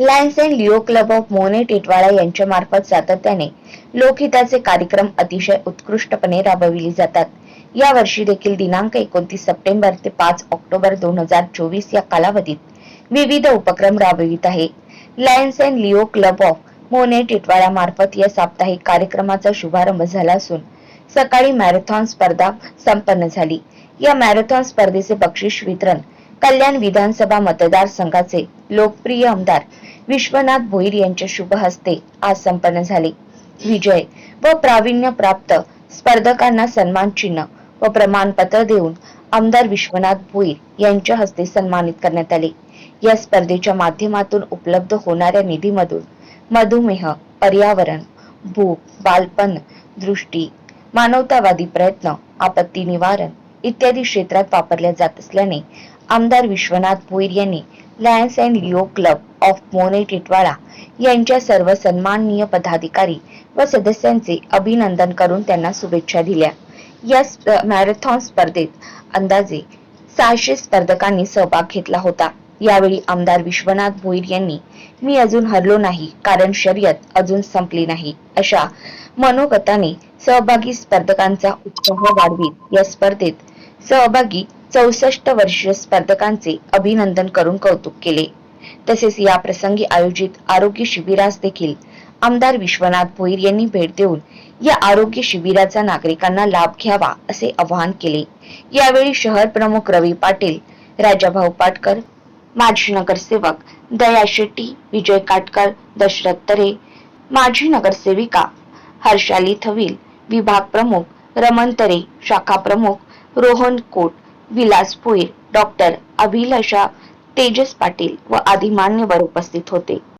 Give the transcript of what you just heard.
Lions and leo club of Mohone Titwala यांच्या मार्फत सातत्याने लोकहिताचे कार्यक्रम अतिशय उत्कृष्टपणे राबविले जातात. या वर्षी देखील दिनांक एकोणतीस सप्टेंबर ते पाच ऑक्टोबर दोन हजार चोवीस या कालावधीत विविध उपक्रम राबवित आहे. Lions and leo club of Mohone Titwala मार्फत या साप्ताहिक कार्यक्रमाचा शुभारंभ झाला असून सकाळी मॅरेथॉन स्पर्धा संपन्न झाली. या मॅरेथॉन स्पर्धेचे बक्षीस वितरण कल्याण विधानसभा मतदारसंघाचे लोकप्रिय आमदार विश्वनाथ भोईर यांच्या शुभ हस्ते आज संपन्न झाले. विजय व प्रावीण्य प्राप्त स्पर्धकांना सन्मान चिन्ह व प्रमाणपत्र देऊन आमदार विश्वनाथ भोईर यांच्या हस्ते सन्मानित करण्यात आले. या स्पर्धेच्या माध्यमातून उपलब्ध होणाऱ्या निधीमधून मधुमेह पर्यावरण भूक बालपण दृष्टी मानवतावादी प्रयत्न आपत्ती निवारण इत्यादी क्षेत्रात वापरल्या जात असल्याने आमदार विश्वनाथ भोईर यांनी lions and leo club of Mohone Titwala यांच्या सर्व सन्माननीय पदाधिकारी व सदस्यांचे अभिनंदन करून त्यांना शुभेच्छा दिल्या. या मॅरेथॉन स्पर्धेत अंदाजे सहाशे स्पर्धकांनी सहभाग घेतला होता. यावेळी आमदार विश्वनाथ भोईर यांनी मी अजून हरलो नाही कारण शर्यत अजून संपली नाही. अशा मनोगताने सहभागी स्पर्धकांचा उत्साह वाढवीत. या स्पर्धेत सहभागी चौसष्ट वर्षीय स्पर्धकांचे अभिनंदन करून कौतुक केले. तसेच या प्रसंगी आयोजित आरोग्य शिबिरास देखील आमदार विश्वनाथ भोईर यांनी भेट देऊन या आरोग्य शिबिराचा नागरिकांना लाभ घ्यावा असे आवाहन केले. यावेळी शहर प्रमुख रवी पाटील राजाभाऊ पाटकर माजी नगरसेवक दया शेट्टी विजय काटकर दशरथ तरे माजी नगरसेविका हर्षाली थविल विभाग प्रमुख रमण तरे शाखा प्रमुख रोहन कोट विलास पुईर डॉक्टर अभिलाषा तेजस पाटील व आदी मान्यवर उपस्थित होते.